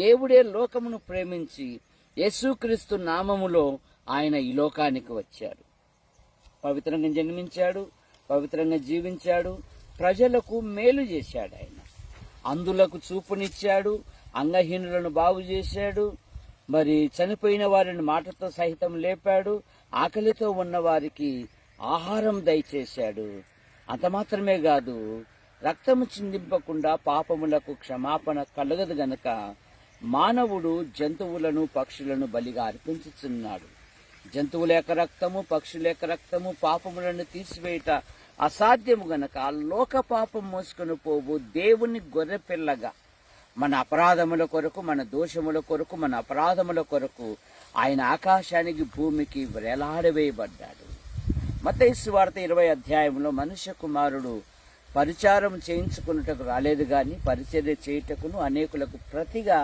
దేవుడే లోకమును ప్రేమించి యేసుక్రీస్తు నామములో ఆయన ఈ లోకానికి వచ్చాడు. పవిత్రంగా జన్మించాడు పవిత్రంగా జీవించాడు ప్రజలకు మేలు చేశాడు ఆయన. అందులకు చూపునిచ్చాడు అంగహీనులను బాగు చేశాడు మరి చనిపోయిన వారిని మాటతో సహితం లేపాడు ఆకలితో ఉన్న వారికి ఆహారం దయచేశాడు. అంత మాత్రమే కాదు రక్తము చిందింపకుండా పాపములకు క్షమాపణ కలగదు గనక మానవుడు జంతువులను పక్షులను బలిగా అర్పించుచున్నాడు. జంతువుల యొక్క రక్తము పక్షుల యొక్క రక్తము పాపములను తీసివేయట అసాధ్యము గనక లోక పాపం మోసుకొని పోవు దేవుని గొర్రెపిల్లగా మన అపరాధముల కొరకు మన దోషముల కొరకు మన అపరాధముల కొరకు ఆయన ఆకాశానికి భూమికి వేలాడవేయబడ్డాడు. మత వార్త ఇరవై అధ్యాయంలో మనుష్య కుమారుడు పరిచారం చేయించుకున్నటకు రాలేదు కానీ పరిచర్య చేయుటకును అనేకులకు ప్రతిగా